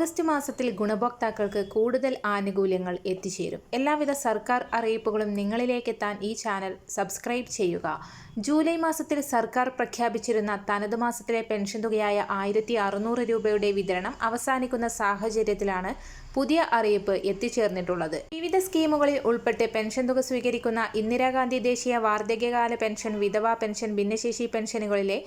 August മാസത്തിൽ ഗുണഭോക്താക്കൾക്ക് കൂടുതൽ ആനുകൂല്യങ്ങൾ എത്തിച്ചേരും. എല്ലാവിധ സർക്കാർ അറിയിപ്പുകളും നിങ്ങളിലേക്ക് എത്താൻ ഈ ചാനൽ സബ്സ്ക്രൈബ് ചെയ്യുക. ജൂലൈ മാസത്തിൽ സർക്കാർ പ്രഖ്യാപിച്ചിരുന്ന തനത് മാസത്തിലെ പെൻഷൻ തുകയായ ആയിരത്തി രൂപയുടെ വിതരണം അവസാനിക്കുന്ന സാഹചര്യത്തിലാണ് പുതിയ അറിയിപ്പ് എത്തിച്ചേർന്നിട്ടുള്ളത്. വിവിധ സ്കീമുകളിൽ ഉൾപ്പെട്ട് പെൻഷൻ തുക സ്വീകരിക്കുന്ന ഇന്ദിരാഗാന്ധി ദേശീയ വാർദ്ധക്യകാല പെൻഷൻ വിധവാ പെൻഷൻ ഭിന്നശേഷി പെൻഷനുകളിലെ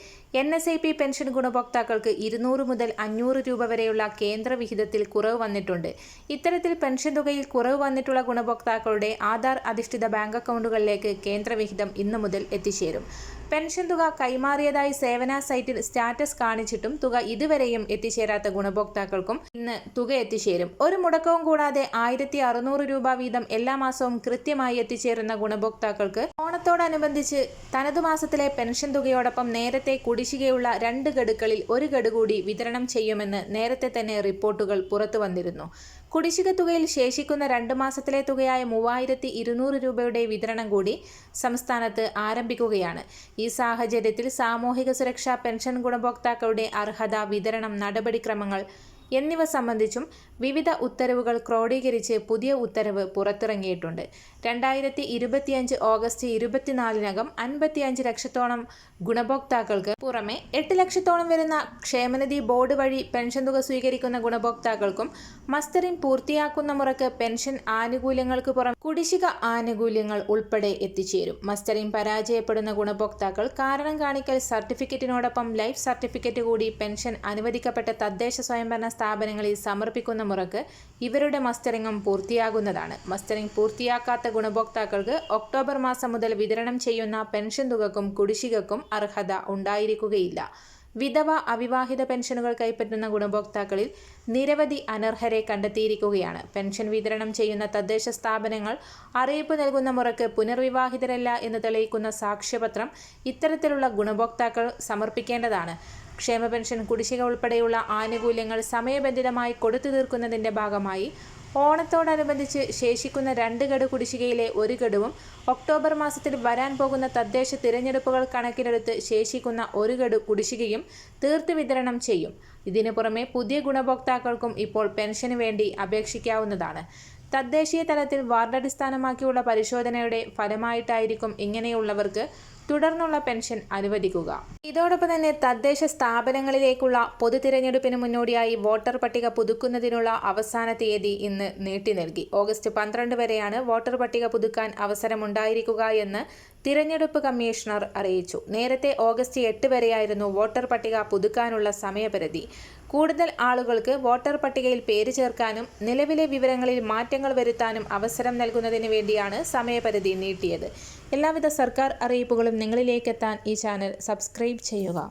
N S I P pension ഗുണഭോക്താക്കൾക്ക് ഇരുന്നൂറ് മുതൽ അഞ്ഞൂറ് രൂപ വരെയുള്ള കേന്ദ്ര വിഹിതത്തിൽ കുറവ് വന്നിട്ടുണ്ട്. ഇത്തരത്തിൽ പെൻഷൻ തുകയിൽ കുറവ് വന്നിട്ടുള്ള ഗുണഭോക്താക്കളുടെ ആധാർ അധിഷ്ഠിത ബാങ്ക് അക്കൗണ്ടുകളിലേക്ക് കേന്ദ്ര വിഹിതം ഇന്നു മുതൽ എത്തിച്ചേരും. പെൻഷൻ തുക കൈമാറിയതായി സേവന സൈറ്റിൽ സ്റ്റാറ്റസ് കാണിച്ചിട്ടും തുക ഇതുവരെയും എത്തിച്ചേരാത്ത ഗുണഭോക്താക്കൾക്കും ഇന്ന് തുക എത്തിച്ചേരും. ഒരു മുടക്കവും കൂടാതെ ആയിരത്തി അറുന്നൂറ് രൂപ വീതം എല്ലാ മാസവും കൃത്യമായി എത്തിച്ചേരുന്ന ഗുണഭോക്താക്കൾക്ക് ഓണത്തോടനുബന്ധിച്ച് തനതു മാസത്തിലെ പെൻഷൻ തുകയോടൊപ്പം നേരത്തെ കുടിശ്ശികയുള്ള രണ്ട് ഗഡുക്കളിൽ ഒരു ഗഡു കൂടി വിതരണം ചെയ്യുമെന്ന് നേരത്തെ തന്നെ റിപ്പോർട്ടുകൾ പുറത്തു വന്നിരുന്നു. കുടിശ്ശിക തുകയിൽ ശേഷിക്കുന്ന രണ്ട് മാസത്തിലെ തുകയായ മൂവായിരത്തി ഇരുന്നൂറ് രൂപയുടെ വിതരണം കൂടി സംസ്ഥാനത്ത് ആരംഭിക്കുകയാണ്. ഈ സാഹചര്യത്തിൽ സാമൂഹിക സുരക്ഷാ പെൻഷൻ ഗുണഭോക്താക്കളുടെ അർഹത വിതരണം നടപടിക്രമങ്ങൾ എന്നിവ സംബന്ധിച്ചും വിവിധ ഉത്തരവുകൾ ക്രോഡീകരിച്ച് പുതിയ ഉത്തരവ് പുറത്തിറങ്ങിയിട്ടുണ്ട്. രണ്ടായിരത്തി ഇരുപത്തിയഞ്ച് ഓഗസ്റ്റ് ഇരുപത്തിനാലിനകം അൻപത്തിയഞ്ച് ലക്ഷത്തോളം ഗുണഭോക്താക്കൾക്ക് പുറമെ എട്ട് ലക്ഷത്തോളം വരുന്ന ക്ഷേമനിധി ബോർഡ് വഴി പെൻഷൻ തുക സ്വീകരിക്കുന്ന ഗുണഭോക്താക്കൾക്കും മസ്റ്ററിംഗ് പൂർത്തിയാക്കുന്ന മുറക്ക് പെൻഷൻ ആനുകൂല്യങ്ങൾക്ക് പുറമെ കുടിശ്ശിക ആനുകൂല്യങ്ങൾ ഉൾപ്പെടെ എത്തിച്ചേരും. മസ്റ്ററിംഗ് പരാജയപ്പെടുന്ന ഗുണഭോക്താക്കൾ കാരണം കാണിക്കൽ സർട്ടിഫിക്കറ്റിനോടൊപ്പം ലൈഫ് സർട്ടിഫിക്കറ്റ് കൂടി പെൻഷൻ അനുവദിക്കപ്പെട്ട തദ്ദേശ സ്വയംഭരണ സ്ഥാപനങ്ങളിൽ സമർപ്പിക്കുന്ന മുറക്ക് ഇവരുടെ മസ്റ്ററിംഗും പൂർത്തിയാകുന്നതാണ്. മസ്റ്ററിംഗ് പൂർത്തിയാക്കാത്ത ഗുണഭോക്താക്കൾക്ക് ഒക്ടോബർ മാസം മുതൽ വിതരണം ചെയ്യുന്ന പെൻഷൻ തുകക്കും കുടിശ്ശികക്കും അർഹത ഉണ്ടായിരിക്കുകയില്ല. വിധവ അവിവാഹിത പെൻഷനുകൾ കൈപ്പറ്റുന്ന ഗുണഭോക്താക്കളിൽ നിരവധി അനർഹരെ കണ്ടെത്തിയിരിക്കുകയാണ്. പെൻഷൻ വിതരണം ചെയ്യുന്ന തദ്ദേശ സ്ഥാപനങ്ങൾ അറിയിപ്പ് നൽകുന്ന മുറക്ക് പുനർവിവാഹിതരല്ല എന്ന് തെളിയിക്കുന്ന സാക്ഷ്യപത്രം ഇത്തരത്തിലുള്ള ഗുണഭോക്താക്കൾ സമർപ്പിക്കേണ്ടതാണ്. ക്ഷേമ പെൻഷൻ കുടിശ്ശിക ഉൾപ്പെടെയുള്ള ആനുകൂല്യങ്ങൾ സമയബന്ധിതമായി കൊടുത്തു തീർക്കുന്നതിന്റെ ഭാഗമായി ഓണത്തോടനുബന്ധിച്ച് ശേഷിക്കുന്ന രണ്ട് ഗഡു കുടിശ്ശികയിലെ ഒരു ഗഡുവും ഒക്ടോബർ മാസത്തിൽ വരാൻ പോകുന്ന തദ്ദേശ തിരഞ്ഞെടുപ്പുകൾ കണക്കിലെടുത്ത് ശേഷിക്കുന്ന ഒരു ഗഡു കുടിശ്ശികയും തീർത്ത് വിതരണം ചെയ്യും. ഇതിനു പുറമെ പുതിയ ഗുണഭോക്താക്കൾക്കും ഇപ്പോൾ പെൻഷന് വേണ്ടി അപേക്ഷിക്കാവുന്നതാണ്. തദ്ദേശീയ തലത്തിൽ വാർഡടിസ്ഥാനമാക്കിയുള്ള പരിശോധനയുടെ ഫലമായിട്ടായിരിക്കും ഇങ്ങനെയുള്ളവർക്ക് തുടർന്നുള്ള പെൻഷൻ അനുവദിക്കുക. ഇതോടൊപ്പം തന്നെ തദ്ദേശ സ്ഥാപനങ്ങളിലേക്കുള്ള പൊതു തിരഞ്ഞെടുപ്പിന് മുന്നോടിയായി വോട്ടർ പട്ടിക പുതുക്കുന്നതിനുള്ള അവസാന തീയതി ഇന്ന് നീട്ടി നൽകി. ഓഗസ്റ്റ് പന്ത്രണ്ട് വരെയാണ് വോട്ടർ പട്ടിക പുതുക്കാൻ അവസരമുണ്ടായിരിക്കുക എന്ന് തിരഞ്ഞെടുപ്പ് കമ്മീഷണർ അറിയിച്ചു. നേരത്തെ ഓഗസ്റ്റ് എട്ട് വരെയായിരുന്നു വോട്ടർ പട്ടിക പുതുക്കാനുള്ള സമയപരിധി. കൂടുതൽ ആളുകൾക്ക് വോട്ടർ പട്ടികയിൽ പേര് ചേർക്കാനും നിലവിലെ വിവരങ്ങളിൽ മാറ്റങ്ങൾ വരുത്താനും അവസരം നൽകുന്നതിന് വേണ്ടിയാണ് സമയപരിധി നീട്ടിയത്. എല്ലാവിധ സർക്കാർ അറിയിപ്പുകളും നിങ്ങളിലേക്കെത്താൻ ഈ ചാനൽ സബ്സ്ക്രൈബ് ചെയ്യുക.